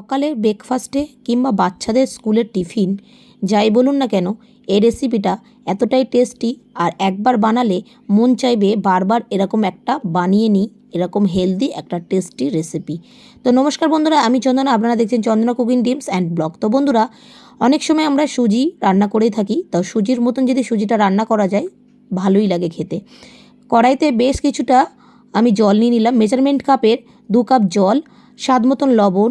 সকালের ব্রেকফাস্টে কিংবা বাচ্চাদের স্কুলের টিফিন, যাই বলুন না কেন, এই রেসিপিটা এতটাই টেস্টি আর একবার বানালে মন চাইবে বারবার এরকম একটা বানিয়ে নিই, এরকম হেলদি একটা টেস্টি রেসিপি তো নমস্কার বন্ধুরা, আমি চন্দনা, আপনারা দেখছেন Chandana cooking tips and blog. তো বন্ধুরা, অনেক সময় আমরা সুজি রান্না করেই থাকি, তো সুজির মতন যদি সুজিটা রান্না করা যায়, ভালোই লাগে খেতে। কড়াইতে বেশ কিছুটা আমি জল নিয়ে নিলাম। মেজারমেন্ট কাপের দু কাপ জল, স্বাদ মতন লবণ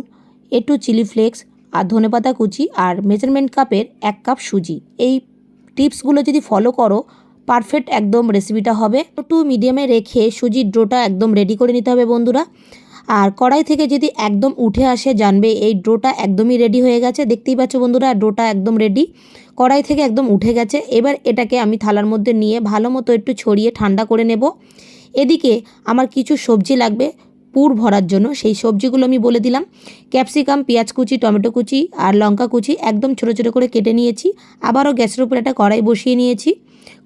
একটু চিলি ফ্লেক্স, আর ধনেপাতা কুচি, আর মেজারমেন্ট কাপের এক কাপ সুজি। এই টিপসগুলো যদি ফলো করো, পারফেক্ট একদম রেসিপিটা হবে। টু মিডিয়ামে রেখে সুজির ডোটা একদম রেডি করে নিতে হবে বন্ধুরা। আর কড়াই থেকে যদি একদম উঠে আসে, জানবে এই ডোটা একদমই রেডি হয়ে গেছে। দেখতেই পাচ্ছ বন্ধুরা, ডোটা একদম রেডি। কড়াই থেকে একদম উঠে গেছে। এবার এটাকে আমি থালার মধ্যে নিয়ে ভালো মতো একটু ছড়িয়ে ঠান্ডা করে নেব। এদিকে আমার কিছু সবজি লাগবে। পুর ভরার জন্য। সেই সবজিগুলো আমি বলে দিলাম। ক্যাপসিকাম, পেঁয়াজ কুচি, টমেটো কুচি আর লঙ্কা কুচি একদম ছোটো ছোটো করে কেটে নিয়েছি। আবারও গ্যাসের উপর একটা কড়াই বসিয়ে নিয়েছি।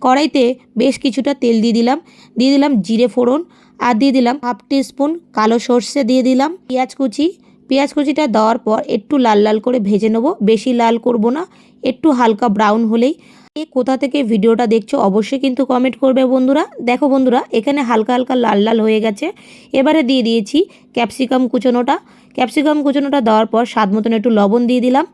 কড়াইতে বেশ কিছুটা তেল দিয়ে দিলাম। দিয়ে দিলাম জিরে ফোড়ন আর দিয়ে দিলাম হাফ স্পুন কালো সর্ষে দিয়ে দিলাম পেঁয়াজ কুচি। পেঁয়াজ কুচিটা দেওয়ার পর একটু লাল লাল করে ভেজে নেব। বেশি লাল করব না। একটু হালকা ব্রাউন হলেই এ কোথা থেকে ভিডিওটা দেখছ অবশ্যই কিন্তু কমেন্ট করবে বন্ধুরা। দেখো বন্ধুরা, এখানে হালকা হালকা লাল লাল হয়ে গেছে। এবারে দিয়ে দিয়েছি ক্যাপসিকাম কুচোনোটা। ক্যাপসিকাম কুচোনোটা দেওয়ার পর স্বাদ মতন একটু লবণ দিয়ে দিলাম।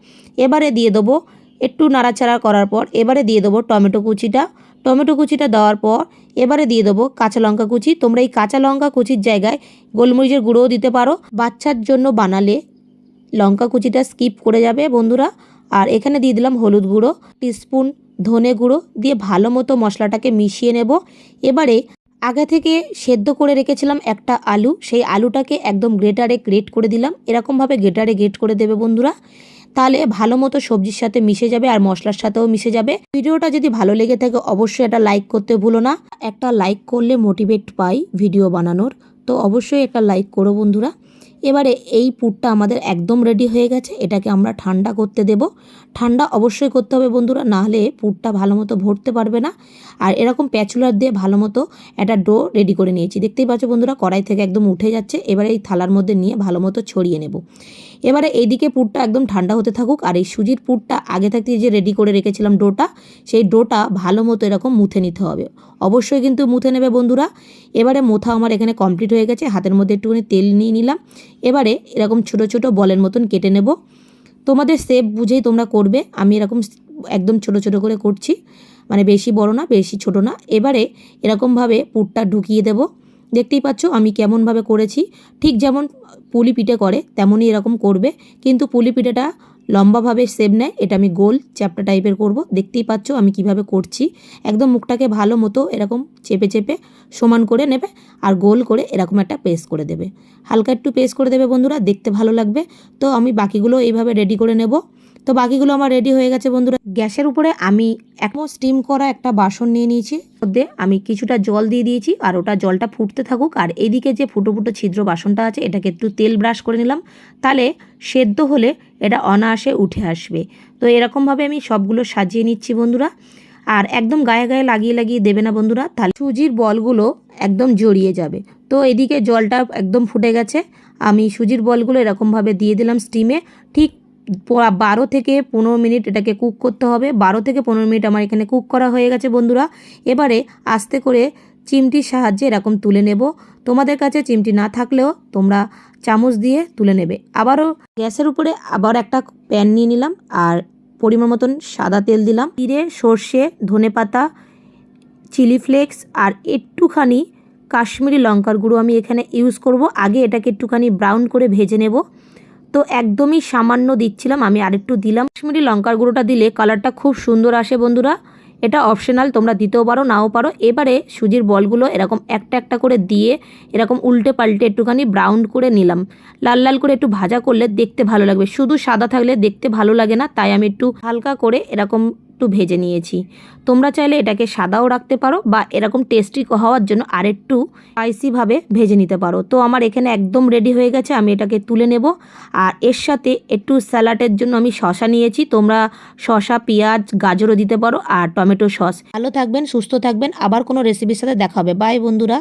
এবারে দিয়ে দেবো একটু নাড়াচাড়া করার পর এবারে দিয়ে দেবো টমেটো কুচিটা। টমেটো কুচিটা দেওয়ার পর এবারে দিয়ে দেবো কাঁচা লঙ্কা কুচি। তোমরা এই কাঁচা লঙ্কা কুচির জায়গায় গোলমরিচের গুঁড়োও দিতে পারো। বাচ্চার জন্য বানালে লঙ্কা কুচিটা স্কিপ করে যাবে বন্ধুরা। আর এখানে দিয়ে দিলাম হলুদ গুঁড়ো টিস্পুন ধনে গুঁড়ো দিয়ে ভালো মতো মশলাটাকে মিশিয়ে নেব। এবারে আগে থেকে সেদ্ধ করে রেখেছিলাম একটা আলু। সেই আলুটাকে একদম গ্রেটারে গ্রেট করে দিলাম। এরকমভাবে গ্রেটারে গ্রেট করে দেবে বন্ধুরা। তাহলে ভালো মতো সবজির সাথে মিশে যাবে আর মশলার সাথেও মিশে যাবে। ভিডিওটা যদি ভালো লেগে থাকে অবশ্যই একটা লাইক করতে ভুলো না। একটা লাইক করলে মোটিভেট পাই ভিডিও বানানোর। তো অবশ্যই একটা লাইক করো বন্ধুরা। এবারে এই পুরটা আমাদের একদম রেডি হয়ে গেছে, এটাকে আমরা ঠান্ডা করতে দেব। ঠান্ডা অবশ্যই করতে হবে বন্ধুরা না হলে পুরটা ভালো মতো ভরতে পারবে না। আর এরকম প্যাচুলার দিয়ে ভালো মতো একটা ডো রেডি করে নিয়েছি। দেখতেই পাচ্ছ বন্ধুরা, কড়াই থেকে একদম উঠে যাচ্ছে, এবারে এই থালার মধ্যে নিয়ে ভালো মতো ছড়িয়ে নেব। এবারে এইদিকে পুরটা একদম ঠান্ডা হতে থাকুক, আর এই সুজির পুরটা আগে থাকতে যে রেডি করে রেখেছিলাম ডোটা, সেই ডোটা ভালো মতো এরকম মুথে নিতে হবে। অবশ্যই কিন্তু মুথে নেবে বন্ধুরা। এবারে মোথা আমার এখানে কমপ্লিট হয়ে গেছে, হাতের মধ্যে একটুখানি তেল নিয়ে নিলাম। এবারে এরকম ছোট ছোট বলের মতন কেটে নেব। তোমাদের সেপ বুঝেই তোমরা করবে। আমি এরকম একদম ছোট ছোট করে করছি। মানে বেশি বড় না, বেশি ছোট না। এবারে এরকমভাবে পুরটা ঢুকিয়ে দেব। দেখতেই পাচ্ছ আমি কেমনভাবে করেছি। ঠিক যেমন পুলি পিঠে করে, তেমনই এরকম করবে। কিন্তু পুলি পিঠেটা লম্বাভাবে সেপ নেয়, এটা আমি গোল চ্যাপটা টাইপের করব। দেখতেই পাচ্ছ আমি কীভাবে করছি। একদম মুখটাকে ভালো মতো এরকম চেপে চেপে সমান করে নেবে আর গোল করে এরকম একটা পেস্ট করে দেবে। হালকা একটু পেস্ট করে দেবে বন্ধুরা, দেখতে ভালো লাগবে। তো আমি বাকিগুলো এইভাবে রেডি করে নেব। তো বাকিগুলো আমার রেডি হয়ে গেছে বন্ধুরা। গ্যাসের উপরে আমি একমো স্টিম করা একটা বাসন নিয়ে নিয়েছি। মধ্যে আমি কিছুটা জল দিয়ে দিয়েছি আর ওটা জলটা ফুটতে থাকুক। আর এইদিকে যে ফুটো ফুটো ছিদ্র বাসনটা আছে, এটাকে একটু তেল ব্রাশ করে নিলাম। তাহলে সেদ্ধ হলে এটা অনায়াসে উঠে আসবে। তো এরকমভাবে আমি সবগুলো সাজিয়ে নিচ্ছি বন্ধুরা। আর একদম গায়ে গায়ে লাগিয়ে লাগিয়ে দেবে না বন্ধুরা, তাহলে সুজির বলগুলো একদম জড়িয়ে যাবে। তো এদিকে জলটা একদম ফুটে গেছে। আমি সুজির বলগুলো এরকমভাবে দিয়ে দিলাম স্টিমে। ঠিক বারো থেকে পনেরো মিনিট এটাকে কুক করতে হবে। বারো থেকে পনেরো মিনিট আমার এখানে কুক করা হয়ে গেছে বন্ধুরা। এবারে আস্তে করে চিমটির সাহায্যে এরকম তুলে নেব। তোমাদের কাছে চিমটি না থাকলেও তোমরা চামচ দিয়ে তুলে নেবে। আবারও গ্যাসের উপরে আবার একটা প্যান নিয়ে নিলাম আর পরিমাণ মতন সাদা তেল দিলাম। জিরে, সর্ষে, ধনে পাতা, চিলি ফ্লেক্স আর একটুখানি কাশ্মীরি লঙ্কার গুঁড়ো আমি এখানে ইউজ করব। আগে এটাকে একটুখানি ব্রাউন করে ভেজে নেব। তো একদমই সামান্য দিচ্ছিলাম, আমি আরেকটু দিলাম। কাশ্মীরি লঙ্কার গুঁড়োটা দিলে কালারটা খুব সুন্দর আসে বন্ধুরা। এটা অপশনাল তোমরা দিতেও পারো, নাও পারো। এবারে সুজির বলগুলো এরকম একটা একটা করে দিয়ে এরকম উল্টে পাল্টে একটুখানি ব্রাউন করে নিলাম। লাল লাল করে একটু ভাজা করলে দেখতে ভালো লাগবে। শুধু সাদা থাকলে দেখতে ভালো লাগে না, তাই আমি একটু হালকা করে এরকম একটু ভেজে নিয়েছি। তোমরা চাইলে এটাকে সাদাও রাখতে পারো বা এরকম টেস্টি হওয়ার জন্য আরেকটু স্পাইসিভাবে ভেজে নিতে পারো। তো আমার এখানে একদম রেডি হয়ে গেছে, আমি এটাকে তুলে নেব। আর এর সাথে একটু স্যালাডের জন্য আমি শশা নিয়েছি। তোমরা শশা পেঁয়াজ, গাজরও দিতে পারো আর টমেটো সস। ভালো থাকবেন, সুস্থ থাকবেন। আবার কোনো রেসিপির সাথে দেখা হবে। বাই বন্ধুরা।